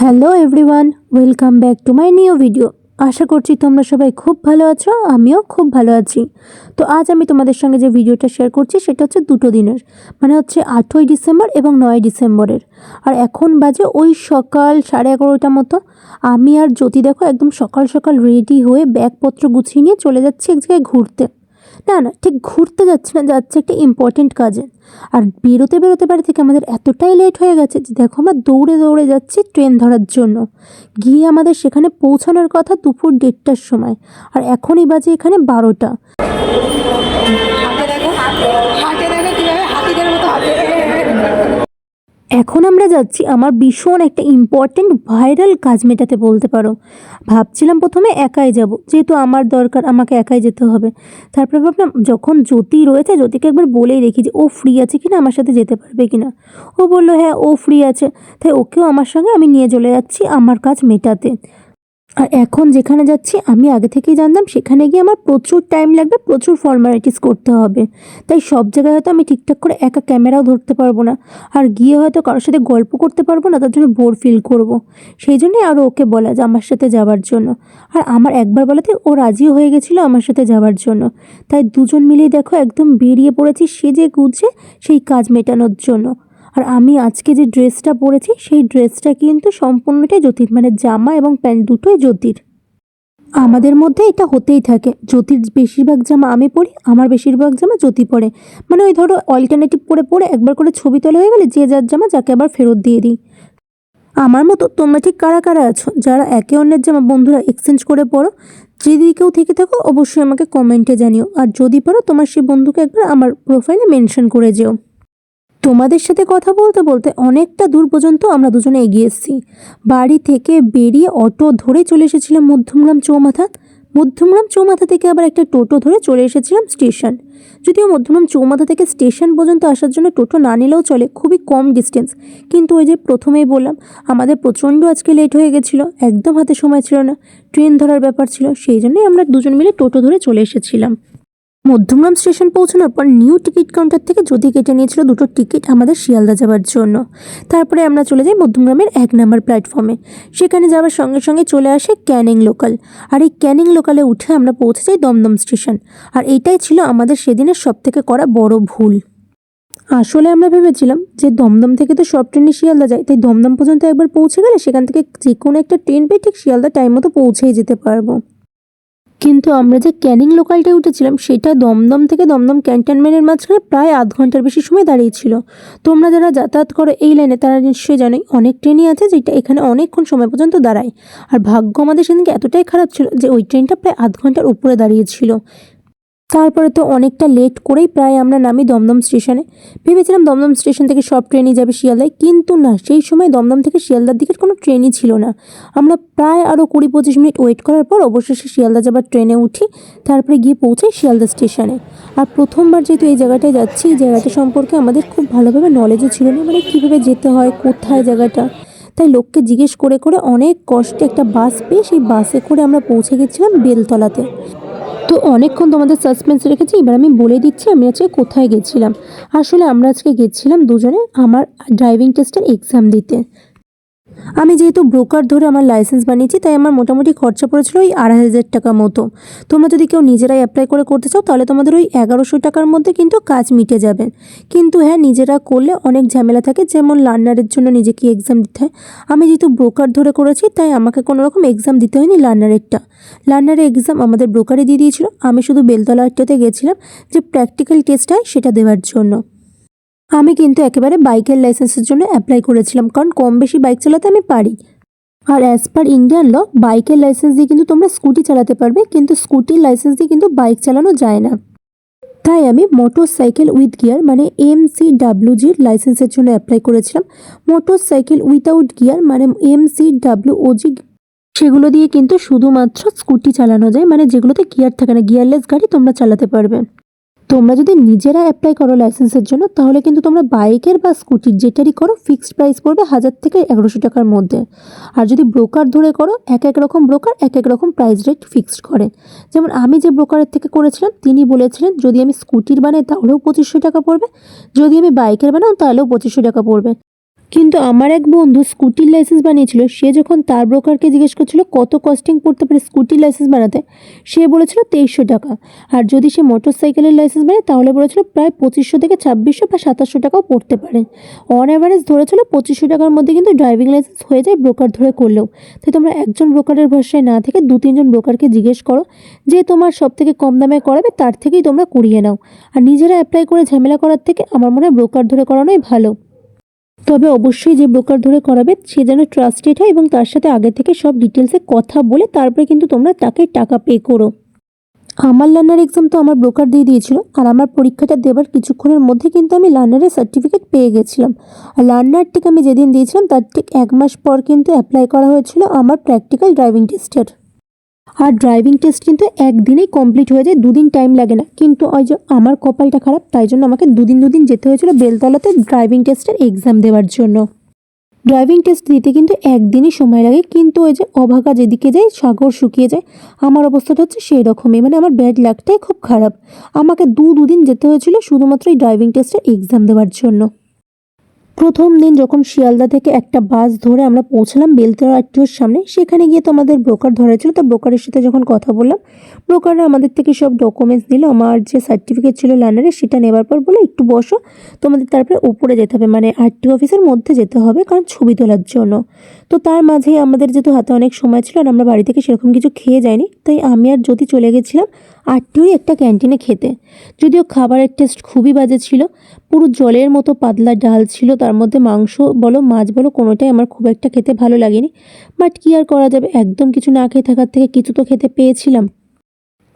Hello everyone welcome back to my new video আশা করছি তোমরা সবাই খুব ভালো আছো, আমিও খুব ভালো আছি। তো আজ আমি তোমাদের সঙ্গে যে ভিডিওটা শেয়ার করছি সেটা হচ্ছে দুটো দিনের মানে হচ্ছে আটই ডিসেম্বর এবং নয় ডিসেম্বরের। আর এখন বাজে ওই সকাল সাড়ে এগারোটা মতো। আমি আর জ্যোতি দেখো একদম সকাল সকাল রেডি হয়ে ব্যাগপত্র গুছিয়ে নিয়ে চলে যাচ্ছি এক জায়গায় ঘুরতে। না না, ঠিক ঘুরতে যাচ্ছে না, যাচ্ছে একটা ইম্পর্টেন্ট কাজে। আর বেরোতে বেরোতে বাড়ি থেকে আমাদের এতটাই লেট হয়ে গেছে যে দেখো আমরা দৌড়ে দৌড়ে যাচ্ছি ট্রেন ধরার জন্য। গিয়ে আমাদের সেখানে পৌঁছানোর কথা দুপুর দেড়টার সময়। আর এখনই বাজে এখানে বারোটা। হাতে দেখো হাতে দেখো কীভাবে হাতিদের মতো হাতে এখন আমরা যাচ্ছি আমার ভীষণ একটা ইম্পর্ট্যান্ট ভাইরাল কাজ মেটাতে বলতে পারো। ভাবছিলাম প্রথমে একাই যাব, যেহেতু আমার দরকার, আমাকে একাই যেতে হবে। তারপরে ভাবলাম, যখন জ্যোতি রয়েছে, জ্যোতিকে একবার বলেই দেখি যে ও ফ্রি আছে কিনা, আমার সাথে যেতে পারবে কিনা। ও বলল হ্যাঁ ও ফ্রি আছে। তাই ওকেও আমার সঙ্গে আমি নিয়ে চলে যাচ্ছি আমার কাজ মেটাতে। আর এখন যেখানে যাচ্ছি, আমি আগে থেকেই জানতাম সেখানে গিয়ে আমার প্রচুর টাইম লাগবে, প্রচুর ফর্মালিটিস করতে হবে। তাই সব জায়গায় হয়তো আমি ঠিকঠাক করে একা ক্যামেরাও ধরতে পারব না। আর গিয়ে হয়তো কারোর সাথে গল্প করতে পারব না, তার জন্য বোর ফিল করব। সেই জন্যই আরও ওকে বলা যে আমার সাথে যাওয়ার জন্য। আর আমার একবার বলাতে ও রাজিও হয়ে গেছিল আমার সাথে যাওয়ার জন্য। তাই দুজন মিলেই দেখো একদম বেরিয়ে পড়েছি, সে যে গুজে সেই কাজ মেটানোর জন্য। আর আমি আজকে যে ড্রেসটা পরেছি, সেই ড্রেসটা কিন্তু সম্পূর্ণটাই জ্যোতির মানে জামা এবং প্যান্ট দুটোই জ্যোতির। আমাদের মধ্যে এটা হতেই থাকে, জ্যোতির বেশিরভাগ জামা আমি পরি, আমার বেশিরভাগ জামা জ্যোতি পরে। মানে ওই ধরো অল্টারনেটিভ পরে পরে একবার করে ছবি তোলা হয়ে গেলে যে যার জামা যাকে আবার ফেরত দিয়ে দিই। আমার মতো তোমরা ঠিক কারা কারা আছো? যারা একে অন্যের জামা বন্ধুরা এক্সচেঞ্জ করে পড়ো, যদি কেউ থেকে থাকো, অবশ্যই আমাকে কমেন্টে জানিও। আর যদি পারো, তোমার সেই বন্ধুকে একবার আমার প্রোফাইলে মেনশন করে যেও। তোমাদের সাথে কথা বলতে বলতে অনেকটা দূর পর্যন্ত আমরা দুজনে এগিয়ে এসেছি। বাড়ি থেকে বেরিয়ে অটো ধরে চলে এসেছিলাম মধ্যমগ্রাম চৌমাথা। মধ্যমগ্রাম চৌমাথা থেকে আবার একটা টোটো ধরে চলে এসেছিলাম স্টেশন। যদিও মধ্যমগ্রাম চৌমাথা থেকে স্টেশন পর্যন্ত আসার জন্য টোটো না নিলেও চলে, খুবই কম ডিস্টেন্স কিন্তু ওই যে প্রথমেই বললাম, আমাদের প্রচণ্ড আজকে লেট হয়ে গেছিল, একদম হাতে সময় ছিল না। ট্রেন ধরার ব্যাপার ছিল, সেই জন্যই আমরা দুজন মিলে টোটো ধরে চলে এসেছিলাম। মধ্যমগ্রাম স্টেশন পৌঁছানোর পর নিউ টিকিট কাউন্টার থেকে যদি কেটে নিয়েছিল দুটো টিকিট আমাদের শিয়ালদা যাওয়ার জন্য। তারপরে আমরা চলে যাই মধ্যমগ্রামের এক নম্বর প্ল্যাটফর্মে সেখানে যাওয়ার সঙ্গে সঙ্গে চলে আসে ক্যানিং লোকাল আর এই ক্যানিং লোকালে উঠে আমরা পৌঁছে যাই দমদম স্টেশন। আর এটাই ছিল আমাদের সেদিনের সব থেকে করা বড় ভুল। আসলে আমরা ভেবেছিলাম যে দমদম থেকে তো সব ট্রেনে শিয়ালদা যায়। তাই দমদম পর্যন্ত একবার পৌঁছে গেলে সেখান থেকে যে কোনো একটা ট্রেন পেয়ে ঠিক শিয়ালদা টাইম মতো পৌঁছেই যেতে পারব। কিন্তু আমরা যে ক্যানিং লোকালটায় উঠেছিলাম, সেটা দমদম থেকে দমদম ক্যান্টনমেন্টের মাঝখানে প্রায় আধ ঘণ্টার বেশি সময় দাঁড়িয়েছিল তোমরা যারা যাতায়াত করো এই লাইনে তারা নিশ্চয়ই জানোই অনেক ট্রেনই আছে যেটা এখানে অনেকক্ষণ সময় পর্যন্ত দাঁড়ায়। আর ভাগ্য আমাদের সেদিনকে এতটাই খারাপ ছিল যে ওই ট্রেনটা প্রায় আধ ঘণ্টার উপরে দাঁড়িয়েছিল তারপরে তো অনেকটা লেট করেই প্রায় আমরা নামি দমদম স্টেশনে ভেবেছিলাম দমদম স্টেশন থেকে সব ট্রেনই যাবে শিয়ালদায়, কিন্তু না, সেই সময় দমদম থেকে শিয়ালদার দিকের কোনো ট্রেনই ছিল না। আমরা প্রায় আরও কুড়ি পঁচিশ মিনিট ওয়েট করার পর অবশেষে শিয়ালদা যাবার ট্রেনে উঠি, তারপরে গিয়ে পৌঁছাই শিয়ালদা স্টেশনে আর প্রথমবার যেহেতু এই জায়গাটায় যাচ্ছি, এই জায়গাটা সম্পর্কে আমাদের খুব ভালোভাবে নলেজও ছিল না মানে কীভাবে যেতে হয়, কোথায় জায়গাটা। তাই লোককে জিজ্ঞেস করে করে অনেক কষ্টে একটা বাস পেয়ে সেই বাসে করে আমরা পৌঁছে গেছিলাম বেলতলাতে। তো অনেকক্ষণ তোমাদের সাসপেন্স রেখেছি, এবার আমি বলে দিচ্ছি আমি আজকে কোথায় গেছিলাম। আসলে আমরা আজকে গেছিলাম দুজনে আমার ড্রাইভিং টেস্টের এক্সাম দিতে। আমি যেহেতু ব্রোকার ধরে আমার লাইসেন্স বানিয়েছি, তাই আমার মোটামুটি খরচা পড়েছিল ওই আড়াই হাজার টাকা মতো। তোমরা যদি কেউ নিজেরাই অ্যাপ্লাই করে করতে চাও, তাহলে তোমাদের ওই এগারোশো টাকার মধ্যে কিন্তু কাজ মিটে যাবে। কিন্তু হ্যাঁ নিজেরা করলে অনেক ঝামেলা থাকে, যেমন লার্নারের জন্য নিজেকে এক্সাম দিতে হয়। আমি যেহেতু ব্রোকার ধরে করেছি, তাই আমাকে কোনো রকম এক্সাম দিতে হয়নি লার্নারেরটা লার্নারের এক্সাম আমাদের ব্রোকারে দিয়ে দিয়েছিল। আমি শুধু বেলতলা আটটাতে গেছিলাম যে প্র্যাকটিক্যাল টেস্ট হয় সেটা দেওয়ার জন্য। আমি কিন্তু একেবারে বাইকের লাইসেন্সের জন্য অ্যাপ্লাই করেছিলাম, কারণ কম বেশি বাইক চালাতে আমি পারি। আর অ্যাজ পার ইন্ডিয়ান ল বাইকের লাইসেন্স দিয়ে কিন্তু তোমরা স্কুটি চালাতে পারবে, কিন্তু স্কুটির লাইসেন্স দিয়ে কিন্তু বাইক চালানো যায় না। তাই আমি মোটর সাইকেল উইথ গিয়ার মানে এম সি ডাব্লিউজির লাইসেন্সের জন্য অ্যাপ্লাই করেছিলাম। মোটর সাইকেল উইথাউট গিয়ার মানে M C W O G সেগুলো দিয়ে কিন্তু শুধুমাত্র স্কুটি চালানো যায় মানে যেগুলোতে গিয়ার থাকে না গিয়ারলেস গাড়ি তোমরা চালাতে পারবে। তোমরা যদি নিজেরা অ্যাপ্লাই করো লাইসেন্সের জন্য, তাহলে কিন্তু তোমরা বাইকের বা স্কুটির যেটারই করো ফিক্সড প্রাইস পড়বে হাজার থেকে এগারোশো টাকার মধ্যে। আর যদি ব্রোকার ধরে করো, এক এক রকম ব্রোকার এক এক রকম প্রাইস রেট ফিক্সড করে। যেমন আমি যে ব্রোকারের থেকে করেছিলাম, তিনি বলেছিলেন, যদি আমি স্কুটির বানাই, তাহলেও পঁচিশশো টাকা পড়বে। যদি আমি বাইকের বানাও, তাহলেও পঁচিশশো টাকা পড়বে। কিন্তু আমার এক বন্ধু স্কুটির লাইসেন্স বানিয়েছিল। সে যখন তার ব্রোকারকে জিজ্ঞেস করছিল, কত কস্টিং পড়তে পারে স্কুটির লাইসেন্স বানাতে? সে বলেছিল, তেইশশো টাকা। আর যদি সে মোটর সাইকেলের লাইসেন্স বানায়, তাহলে বলেছিল, প্রায় পঁচিশশো থেকে ছাব্বিশশো বা সাতাশশো টাকাও পড়তে পারে। অন অ্যাভারেজ ধরেছিল, পঁচিশশো টাকার মধ্যে কিন্তু ড্রাইভিং লাইসেন্স হয়ে যায় ব্রোকার ধরে করলেও। তাই তোমরা একজন ব্রোকারের ভরসায় না থেকে দু, তিনজন ব্রোকারকে জিজ্ঞেস করো, যে তোমার সব থেকে কম দামে করাবে, তার থেকেই তোমরা করিয়ে নাও। আর নিজেরা অ্যাপ্লাই করে ঝামেলা করার থেকে আমার মনে হয় ব্রোকার ধরে করানোই ভালো। তবে অবশ্যই যে ব্রোকার ধরে করাবে, সে যেন ট্রাস্টেড হয় এবং তার সাথে আগে থেকে সব ডিটেলসে কথা বলে তারপরে কিন্তু তোমরা তাকে টাকা পে করো। আমার লার্নার এক্সাম তো আমার ব্রোকার দিয়ে দিয়েছিল আর আমার পরীক্ষাটা দেবার কিছুক্ষণের মধ্যে কিন্তু আমি লার্নারের সার্টিফিকেট পেয়ে গেছিলাম। আর লার্নারটিক আমি যেদিন দিয়েছিলাম, তার ঠিক এক মাস পর কিন্তু অ্যাপ্লাই করা হয়েছিল আমার প্র্যাকটিক্যাল ড্রাইভিং টেস্টের আর ড্রাইভিং টেস্ট কিন্তু একদিনেই কমপ্লিট হয়ে যায়, দুদিন টাইম লাগে না। কিন্তু ওই যে আমার কপালটা খারাপ, তাই জন্য আমাকে দুদিন দুদিন যেতে হয়েছিল বেলতলাতে ড্রাইভিং টেস্টের এক্সাম দেওয়ার জন্য। ড্রাইভিং টেস্ট দিতে কিন্তু একদিনই সময় লাগে, কিন্তু ওই যে অভাগা যেদিকে যায়, সাগর শুকিয়ে যায়, আমার অবস্থাটা হচ্ছে সেই রকমই মানে আমার ব্যাড লাগটাই খুব খারাপ। আমাকে দু, দুদিন যেতে হয়েছিল শুধুমাত্র এই ড্রাইভিং টেস্টের এক্সাম দেওয়ার জন্য। প্রথম দিন যখন শিয়ালদা থেকে একটা বাস ধরে আমরা পৌঁছলাম বেলতলা আরটিওর সামনে, সেখানে গিয়ে তো আমাদের ব্রোকার ধরা ছিল তো ব্রোকারের সাথে যখন কথা বললাম ব্রোকাররা আমাদের থেকে সব ডকুমেন্টস দিল আমার যে সার্টিফিকেট ছিল লার্নারের সেটা নেবার পর বলে একটু বসো, তোমাদের তারপরে উপরে যেতে হবে। মানে আরটিও অফিসের মধ্যে যেতে হবে, কারণ ছবি তোলার জন্য। তো তার মাঝে আমাদের যেহেতু হাতে অনেক সময় ছিল, আর আমরা বাড়ি থেকে সেরকম কিছু খেয়ে যাইনি, তাই আমি আর যদি চলে গেছিলাম। আরটিওই একটা ক্যান্টিনে খেতে। যদিও খাবারের টেস্ট খুবই বাজে ছিল, পুরো জলের মতো পাতলা ডাল ছিল, তার মধ্যে মাংস বলো, মাছ বলো, কোনোটাই আমার খুব একটা খেতে ভালো লাগেনি। বাট কী আর করা যাবে? একদম কিছু না খেয়ে থাকার থেকে কিছু তো খেতে পেয়েছিলাম।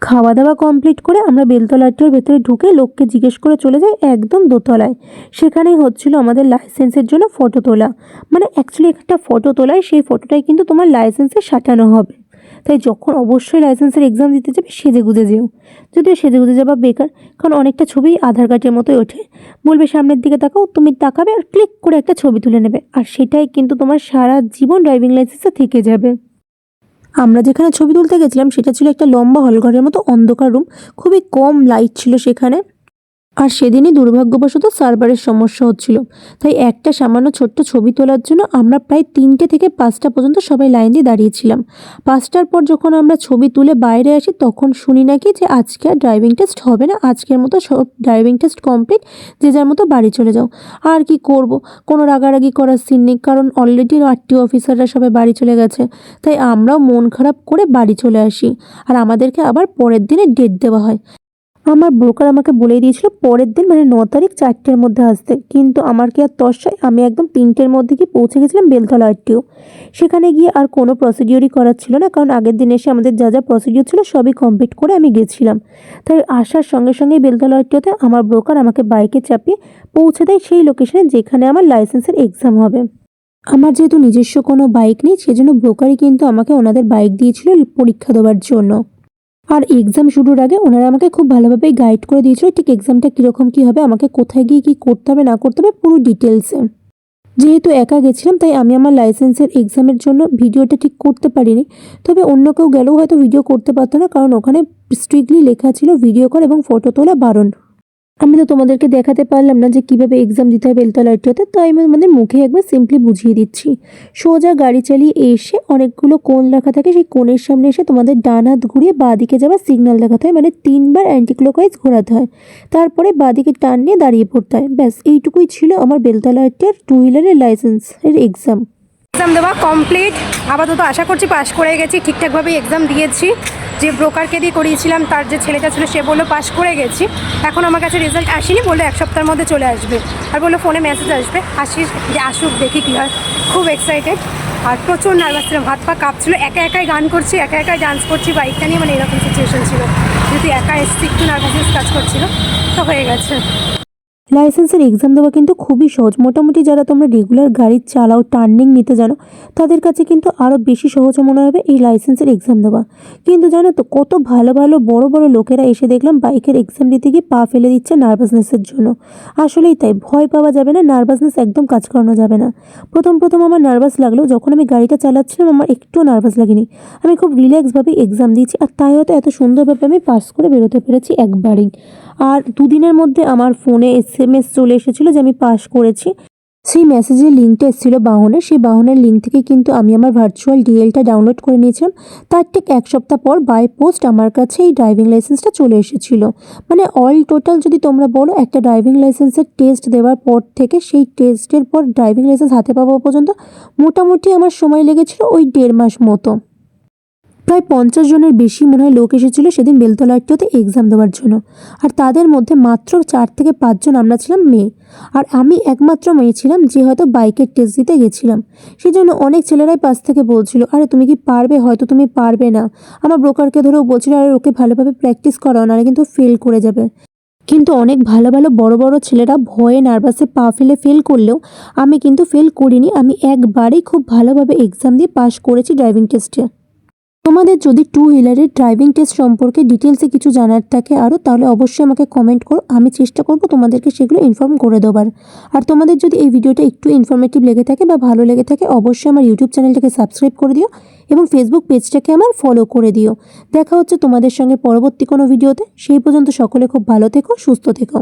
খাওয়া দাওয়া কমপ্লিট করে আমরা বেলতলাটির ভেতরে ঢুকে লোককে জিজ্ঞেস করে চলে যাই একদম দোতলায়। সেখানেই হচ্ছিল আমাদের লাইসেন্সের জন্য ফটো তোলা। মানে অ্যাকচুয়ালি একটা ফটো তোলায়, সেই ফটোটাই কিন্তু তোমার লাইসেন্সে সাঁটানো হবে। তাই যখন অবশ্যই লাইসেন্সের এক্সাম দিতে যাবে, সেজে গুজে যেও। যদিও সেজে গুজে যাবা বেকার, কারণ অনেকটা ছবি আধার কার্ডের মতোই ওঠে। বলবে সামনের দিকে তাকাও, তুমি তাকাবে আর ক্লিক করে একটা ছবি তুলে নেবে। আর সেটাই কিন্তু তোমার সারা জীবন ড্রাইভিং লাইসেন্সে থেকে যাবে। আমরা যেখানে ছবি তুলতে গেছিলাম, সেটা ছিল একটা লম্বা হলঘরের মতো অন্ধকার রুম খুবই কম লাইট ছিল সেখানে। আর সেদিনই দুর্ভাগ্যবশত সার্ভারের সমস্যা হচ্ছিল। তাই একটা সামান্য ছোট্ট ছবি তোলার জন্য আমরা প্রায় তিনটে থেকে পাঁচটা পর্যন্ত সবাই লাইন দিয়ে দাঁড়িয়েছিলাম। পাঁচটার পর যখন আমরা ছবি তুলে বাইরে আসি, তখন শুনি নাকি যে আজকে আর ড্রাইভিং টেস্ট হবে না, আজকের মতো সব ড্রাইভিং টেস্ট কমপ্লিট যে যার মতো বাড়ি চলে যাও। আর কি করব? কোনো রাগারাগি করার সিন নেই, কারণ অলরেডি আরটিও অফিসাররা সবাই বাড়ি চলে গেছে। তাই আমরাও মন খারাপ করে বাড়ি চলে আসি। আর আমাদেরকে আবার পরের দিনে ডেট দেওয়া হয়। আমার ব্রোকার আমাকে বলে দিয়েছিল, পরের দিন মানে ন তারিখ চারটের মধ্যে আসতে। কিন্তু আমার কি আর তর্সায় আমি একদম তিনটের মধ্যে গিয়ে পৌঁছে গেছিলাম বেলতলা আরটিও। সেখানে গিয়ে আর কোনো প্রসিডিওরই করার ছিল না, কারণ আগের দিন এসে আমাদের যা যা প্রসিডিওর ছিল সবই কমপ্লিট করে আমি গেছিলাম। তাই আসার সঙ্গে সঙ্গেই বেলতলা আরটিওতে আমার ব্রোকার আমাকে বাইকে চাপিয়ে পৌঁছে দেয় সেই লোকেশনে যেখানে আমার লাইসেন্সের এক্সাম হবে। আমার যেহেতু নিজস্ব কোনো বাইক নেই, সেজন্য ব্রোকারই কিন্তু আমাকে ওনাদের বাইক দিয়েছিল পরীক্ষা দেওয়ার জন্য। আর এক্সাম শুরুর আগে ওনারা আমাকে খুব ভালোভাবে গাইড করে দিয়েছিল ঠিক এক্সামটা কীরকম কী হবে, আমাকে কোথায় গিয়ে কী করতে হবে, না করতে হবে, পুরো ডিটেলসে যেহেতু একা গেছিলাম, তাই আমি আমার লাইসেন্সের এক্সামের জন্য ভিডিওটা ঠিক করতে পারিনি। তবে অন্য কেউ গেলেও হয়তো ভিডিও করতে পারতো না, কারণ ওখানে স্ট্রিক্টলি লেখা ছিল ভিডিও কর এবং ফটো তোলা বারণ। আমি তো তোমাদেরকে দেখাতে পারলাম না যে কীভাবে এক্সাম দিতে হয় বেলতলা আরটিওতে তাই আমি তোমাদের মুখে একবার সিম্পলি বুঝিয়ে দিচ্ছি। সোজা গাড়ি চালিয়ে এসে অনেকগুলো কোণ লেখা থাকে, সেই কোণের সামনে এসে তোমাদের ডান হাত ঘুরিয়ে বাঁদিকে যাওয়ার সিগন্যাল দেখাতে হয় মানে তিনবার অ্যান্টিক্লোকাইজ ঘোরাতে হয়। তারপরে বাঁদিকে টান নিয়ে দাঁড়িয়ে পড়তে হয়। ব্যাস, এইটুকুই ছিল আমার বেলতলা আরটিওর টু হুইলারের লাইসেন্সের এক্সাম এক্সাম দেওয়া কমপ্লিট আপাতত আশা করছি পাশ করে গেছি, ঠিকঠাকভাবে এক্সাম দিয়েছি। যে ব্রোকারকে দিয়ে করিয়েছিলাম, তার যে ছেলেটা ছিল, সে বলল পাশ করে গেছি। এখন আমার কাছে রেজাল্ট আসেনি, বলল এক সপ্তাহের মধ্যে চলে আসবে। আর বলল ফোনে মেসেজ আসবে আসিস যে আসুক, দেখি কী হয়। খুব এক্সাইটেড আর প্রচুর নার্ভাস ছিলাম, হাত পা কাঁপছিল, একা একাই গান করছি, একা একাই ডান্স করছি বাইকটা নিয়ে মানে এরকম সিচুয়েশন ছিল। যদি একা এসছি, একটু নার্ভাসনেস কাজ করছিল, তো হয়ে গেছে। লাইসেন্সের এক্সাম দেওয়া কিন্তু খুবই সহজ। মোটামুটি যারা তোমরা রেগুলার গাড়ি চালাও টার্নিং নিতে জানো, তাদের কাছে কিন্তু আরও বেশি সহজ মনে হবে এই লাইসেন্সের এক্সাম দেওয়া। কিন্তু জানো তো, কত ভালো ভালো বড় বড় লোকেরা এসে দেখলাম বাইকের এক্সাম দিতে গিয়ে পা ফেলে দিচ্ছে নার্ভাসনেসের জন্য। আসলেই তাই, ভয় পাওয়া যাবে না নার্ভাসনেস একদম কাজ করানো যাবে না। প্রথম প্রথম আমার নার্ভাস লাগলেও যখন আমি গাড়িটা চালাচ্ছিলাম আমার একটুও নার্ভাস লাগেনি। আমি খুব রিল্যাক্সভাবে এক্সাম দিয়েছি, আর তাই হয়তো এত সুন্দরভাবে আমি পাস করে বেরোতে পেরেছি একবারেই। আর দুদিনের মধ্যে আমার ফোনে এস এম এস চলে এসেছিল যে আমি পাস করেছি। সেই মেসেজের লিঙ্কটা এসেছিল বাহনের। সেই বাহনের লিঙ্ক থেকে কিন্তু আমি আমার ভার্চুয়াল ডিএলটা ডাউনলোড করে নিয়েছিলাম। তার ঠিক এক সপ্তাহ পর বাই পোস্ট আমার কাছে এই ড্রাইভিং লাইসেন্সটা চলে এসেছিল। মানে অল টোটাল যদি তোমরা বলো, একটা ড্রাইভিং লাইসেন্সের টেস্ট দেওয়ার পর থেকে সেই টেস্টের পর ড্রাইভিং লাইসেন্স হাতে পাওয়া পর্যন্ত মোটামুটি আমার সময় লেগেছিল ওই দেড় মাস মতো। প্রায় পঞ্চাশ জনের বেশি মনে হয় লোক এসেছিল সেদিন বেলতলা আরটিওতে এক্সাম দেওয়ার জন্য। আর তাদের মধ্যে মাত্র চার থেকে পাঁচজন আমরা ছিলাম মেয়ে। আর আমি একমাত্র মেয়ে ছিলাম যে হয়তো বাইকের টেস্ট দিতে গেছিলাম। সেই জন্য অনেক ছেলেরাই পাশ থেকে বলছিল, আরে তুমি কি পারবে? হয়তো তুমি পারবে না। আমার ব্রোকারকে ধরেও বলছিল, আরে ওকে ভালোভাবে প্র্যাকটিস করাও, নাহলে কিন্তু ফেল করে যাবে। কিন্তু অনেক ভালো ভালো বড় বড় ছেলেরা ভয়ে নার্ভাসে পা ফেলে ফেল করলেও আমি কিন্তু ফেল করিনি। আমি একবারেই খুব ভালোভাবে এক্সাম দিয়ে পাশ করেছি ড্রাইভিং টেস্টে তোমাদের যদি টু হুইলারের ড্রাইভিং টেস্ট সম্পর্কে ডিটেলসে কিছু জানার থাকে আরও তাহলে অবশ্যই আমাকে কমেন্ট করো। আমি চেষ্টা করব তোমাদেরকে সেগুলো ইনফর্ম করে দেবার। আর তোমাদের যদি এই ভিডিওটা একটু ইনফরমেটিভ লেগে থাকে বা ভালো লেগে থাকে, অবশ্যই আমার ইউটিউব চ্যানেলটাকে সাবস্ক্রাইব করে দিও এবং ফেসবুক পেজটাকে আমার ফলো করে দিও। দেখা হচ্ছে তোমাদের সঙ্গে পরবর্তী কোনো ভিডিওতে সেই পর্যন্ত সকলে খুব ভালো থেকো, সুস্থ থেকো।